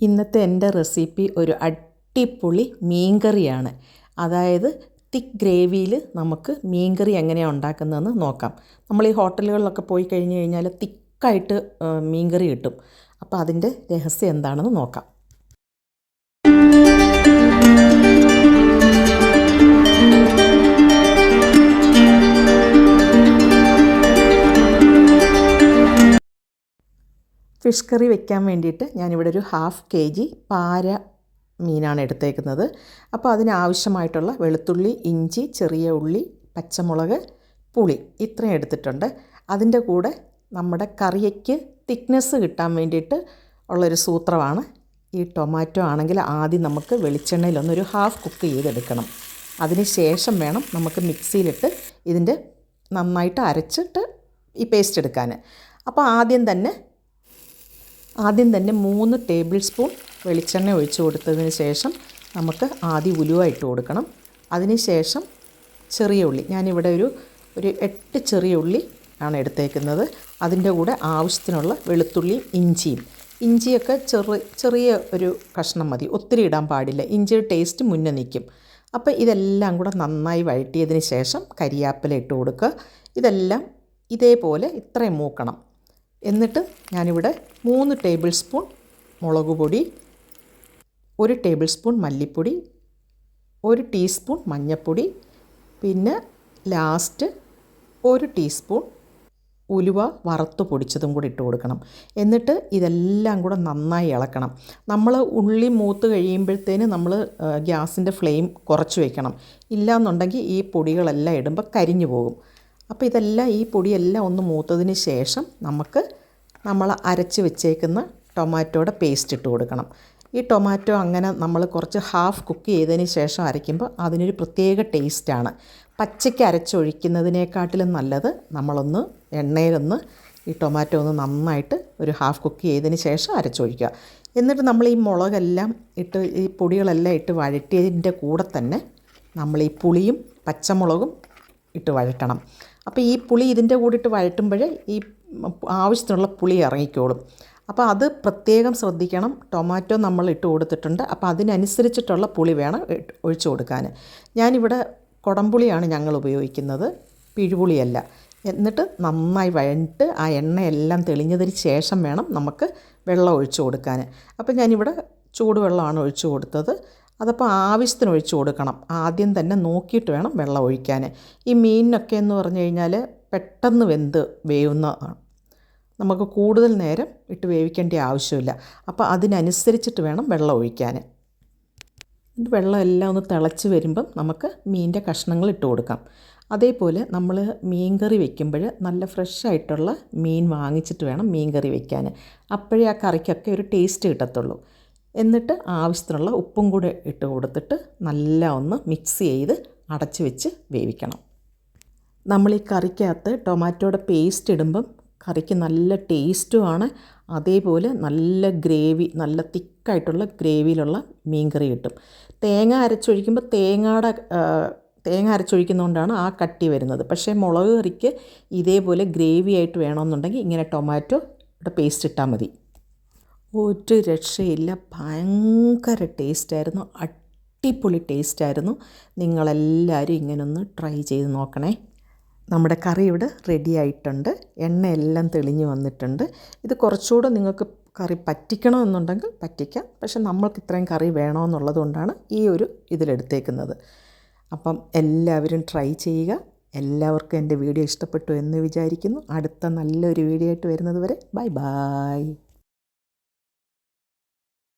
ഇന്നത്തെ എന്റെ റെസിപ്പി ഒരു അടിപൊളി മീൻകറിയാണ്. അതായത് തിക്ക് ഗ്രേവിയിൽ നമുക്ക് മീൻകറി എങ്ങനെയാണ് ഉണ്ടാക്കുന്നതെന്ന് നോക്കാം. നമ്മൾ ഈ ഹോട്ടലുകളിലൊക്കെ പോയി കഴിഞ്ഞ് കഴിഞ്ഞാൽ തിക്കായിട്ട് മീൻകറി കിട്ടും. അപ്പോൾ അതിന്റെ രഹസ്യം എന്താണെന്ന് നോക്കാം. ഫിഷ് കറി വെക്കാൻ വേണ്ടിയിട്ട് ഞാനിവിടെ ഒരു ഹാഫ് കെ ജി പാര മീനാണ് എടുത്തേക്കുന്നത്. അപ്പോൾ അതിനാവശ്യമായിട്ടുള്ള വെളുത്തുള്ളി ഇഞ്ചി ചെറിയ ഉള്ളി പച്ചമുളക് പുളി ഇത്രയും എടുത്തിട്ടുണ്ട്. അതിന്റെ കൂടെ നമ്മുടെ കറിയ്ക്ക് തിക്നെസ് കിട്ടാൻ വേണ്ടിയിട്ട് ഉള്ളൊരു സൂത്രമാണ്. ഈ ടൊമാറ്റോ ആണെങ്കിൽ ആദ്യം നമുക്ക് വെളിച്ചെണ്ണയിലൊന്നൊരു ഹാഫ് കുക്ക് ചെയ്തെടുക്കണം. അതിന് ശേഷം വേണം നമുക്ക് മിക്സിയിലിട്ട് ഇതിന്റെ നന്നായിട്ട് അരച്ചിട്ട് ഈ പേസ്റ്റ് എടുക്കാൻ. അപ്പോൾ ആദ്യം തന്നെ ആദ്യം തന്നെ മൂന്ന് ടേബിൾ സ്പൂൺ വെളിച്ചെണ്ണ ഒഴിച്ചു കൊടുത്തതിന് ശേഷം നമുക്ക് ആദ്യം ഉലുവ ഇട്ട് കൊടുക്കണം. അതിന് ശേഷം ചെറിയ ഉള്ളി. ഞാനിവിടെ ഒരു ഒരു എട്ട് ചെറിയ ഉള്ളി ആണ് എടുത്തേക്കുന്നത്. അതിന്റെ കൂടെ ആവശ്യത്തിനുള്ള വെളുത്തുള്ളിയും ഇഞ്ചിയും. ഇഞ്ചിയൊക്കെ ചെറു ചെറിയ ഒരു കഷ്ണം മതി. ഒത്തിരി ഇടാൻ പാടില്ല. ഇഞ്ചിയുടെ ടേസ്റ്റ് മുന്നേ നിൽക്കും. അപ്പോൾ ഇതെല്ലാം കൂടെ നന്നായി വഴറ്റിയതിന് ശേഷം കരിയാപ്പില ഇട്ട് കൊടുക്കുക. ഇതെല്ലാം ഇതേപോലെ ഇത്രയും മൂക്കണം. എന്നിട്ട് ഞാനിവിടെ മൂന്ന് ടേബിൾ സ്പൂൺ മുളക് പൊടി ഒരു ടേബിൾ സ്പൂൺ മല്ലിപ്പൊടി ഒരു ടീസ്പൂൺ മഞ്ഞൾപ്പൊടി പിന്നെ ലാസ്റ്റ് ഒരു ടീസ്പൂൺ ഉലുവ വറുത്ത് പൊടിച്ചതും കൂടി ഇട്ട് കൊടുക്കണം. എന്നിട്ട് ഇതെല്ലാം കൂടെ നന്നായി ഇളക്കണം. നമ്മൾ ഉള്ളി മൂത്ത് കഴിയുമ്പോഴത്തേന് നമ്മൾ ഗ്യാസിന്റെ ഫ്ലെയിം കുറച്ച് വയ്ക്കണം ഇല്ലയെന്നുണ്ടെങ്കിൽ ഈ പൊടികളെല്ലാം ഇടുമ്പോൾ കരിഞ്ഞു പോകും. അപ്പോൾ ഇതെല്ലാം ഈ പൊടിയെല്ലാം ഒന്ന് മൂത്തതിന് ശേഷം നമുക്ക് നമ്മൾ അരച്ച് വെച്ചേക്കുന്ന ടൊമാറ്റോയുടെ പേസ്റ്റ് ഇട്ട് കൊടുക്കണം. ഈ ടൊമാറ്റോ അങ്ങനെ നമ്മൾ കുറച്ച് ഹാഫ് കുക്ക് ചെയ്തതിന് ശേഷം അരയ്ക്കുമ്പോൾ അതിനൊരു പ്രത്യേക ടേസ്റ്റാണ് പച്ചയ്ക്ക് അരച്ചൊഴിക്കുന്നതിനേക്കാട്ടിലും നല്ലത് നമ്മളൊന്ന് എണ്ണയിലൊന്ന് ഈ ടൊമാറ്റോ ഒന്ന് നന്നായിട്ട് ഒരു ഹാഫ് കുക്ക് ചെയ്തതിന് ശേഷം അരച്ചൊഴിക്കുക. എന്നിട്ട് നമ്മൾ ഈ മുളകെല്ലാം ഇട്ട് ഈ പൊടികളെല്ലാം ഇട്ട് വഴറ്റിയതിന്റെ കൂടെ തന്നെ നമ്മൾ ഈ പുളിയും പച്ചമുളകും ഇട്ട് വഴറ്റണം. അപ്പോൾ ഈ പുളി ഇതിന്റെ കൂടിയിട്ട് വഴറ്റുമ്പോഴേ ഈ ആവശ്യത്തിനുള്ള പുളി ഇറങ്ങിക്കോളും. അപ്പോൾ അത് പ്രത്യേകം ശ്രദ്ധിക്കണം. ടൊമാറ്റോ നമ്മൾ ഇട്ട് കൊടുത്തിട്ടുണ്ട്. അപ്പോൾ അതിനനുസരിച്ചിട്ടുള്ള പുളി വേണം ഒഴിച്ചു കൊടുക്കാൻ. ഞാനിവിടെ കുടംപുളിയാണ് ഞങ്ങൾ ഉപയോഗിക്കുന്നത്. പിഴുപുളിയല്ല. എന്നിട്ട് നന്നായി വഴഞ്ഞിട്ട് ആ എണ്ണയെല്ലാം തെളിഞ്ഞതിന് ശേഷം വേണം നമുക്ക് വെള്ളം ഒഴിച്ചു കൊടുക്കാൻ. അപ്പോൾ ഞാനിവിടെ ചൂടുവെള്ളമാണ് ഒഴിച്ചു കൊടുത്തത്. അതപ്പോൾ ആവശ്യത്തിന് ഒഴിച്ചു കൊടുക്കണം. ആദ്യം തന്നെ നോക്കിയിട്ട് വേണം വെള്ളം ഒഴിക്കാൻ. ഈ മീനിനൊക്കെ എന്ന് പറഞ്ഞു കഴിഞ്ഞാൽ പെട്ടെന്ന് വെന്ത് വേവുന്നതാണ് നമുക്ക് കൂടുതൽ നേരം ഇട്ട് വേവിക്കേണ്ട ആവശ്യമില്ല. അപ്പോൾ അതിനനുസരിച്ചിട്ട് വേണം വെള്ളം ഒഴിക്കാൻ. വെള്ളം എല്ലാം ഒന്ന് തിളച്ച് വരുമ്പം നമുക്ക് മീനിന്റെ കഷ്ണങ്ങൾ ഇട്ട് കൊടുക്കാം. അതേപോലെ നമ്മൾ മീൻ കറി വെക്കുമ്പോൾ നല്ല ഫ്രഷായിട്ടുള്ള മീൻ വാങ്ങിച്ചിട്ട് വേണം മീൻ കറി വെക്കാൻ. അപ്പോഴേ ആ കറിക്കൊക്കെ ഒരു ടേസ്റ്റ് കിട്ടത്തുള്ളൂ. എന്നിട്ട് ആവശ്യത്തിനുള്ള ഉപ്പും കൂടെ ഇട്ട് കൊടുത്തിട്ട് നല്ല ഒന്ന് മിക്സ് ചെയ്ത് അടച്ച് വെച്ച് വേവിക്കണം. നമ്മൾ ഈ കറിക്കകത്ത് ടൊമാറ്റോയുടെ പേസ്റ്റ് ഇടുമ്പം കറിക്ക് നല്ല ടേസ്റ്റുമാണ് അതേപോലെ നല്ല ഗ്രേവി നല്ല തിക്കായിട്ടുള്ള ഗ്രേവിയിലുള്ള മീൻ കറി കിട്ടും. തേങ്ങ അരച്ചൊഴിക്കുമ്പോൾ തേങ്ങയുടെ തേങ്ങ അരച്ചൊഴിക്കുന്നതുകൊണ്ടാണ് ആ കട്ടി വരുന്നത്. പക്ഷേ മുളക് കറിക്ക് ഇതേപോലെ ഗ്രേവി ആയിട്ട് വേണമെന്നുണ്ടെങ്കിൽ ഇങ്ങനെ ടൊമാറ്റോയുടെ പേസ്റ്റ് ഇട്ടാൽ മതി. ഒരു രക്ഷയില്ല. ഭയങ്കര ടേസ്റ്റായിരുന്നു. അടിപൊളി ടേസ്റ്റായിരുന്നു. നിങ്ങളെല്ലാവരും ഇങ്ങനൊന്ന് ട്രൈ ചെയ്ത് നോക്കണേ. നമ്മുടെ കറി ഇവിടെ റെഡി ആയിട്ടുണ്ട്. എണ്ണയെല്ലാം തെളിഞ്ഞു വന്നിട്ടുണ്ട്. ഇത് കുറച്ചുകൂടെ നിങ്ങൾക്ക് കറി പറ്റിക്കണമെന്നുണ്ടെങ്കിൽ പറ്റിക്കാം. പക്ഷെ നമ്മൾക്ക് ഇത്രയും കറി വേണമെന്നുള്ളത് കൊണ്ടാണ് ഈ ഒരു ഇതിലെടുത്തേക്കുന്നത്. അപ്പം എല്ലാവരും ട്രൈ ചെയ്യുക. എല്ലാവർക്കും എന്റെ വീഡിയോ ഇഷ്ടപ്പെട്ടു എന്ന് വിചാരിക്കുന്നു. അടുത്ത നല്ലൊരു വീഡിയോ ആയിട്ട് വരുന്നത് വരെ. Bye bye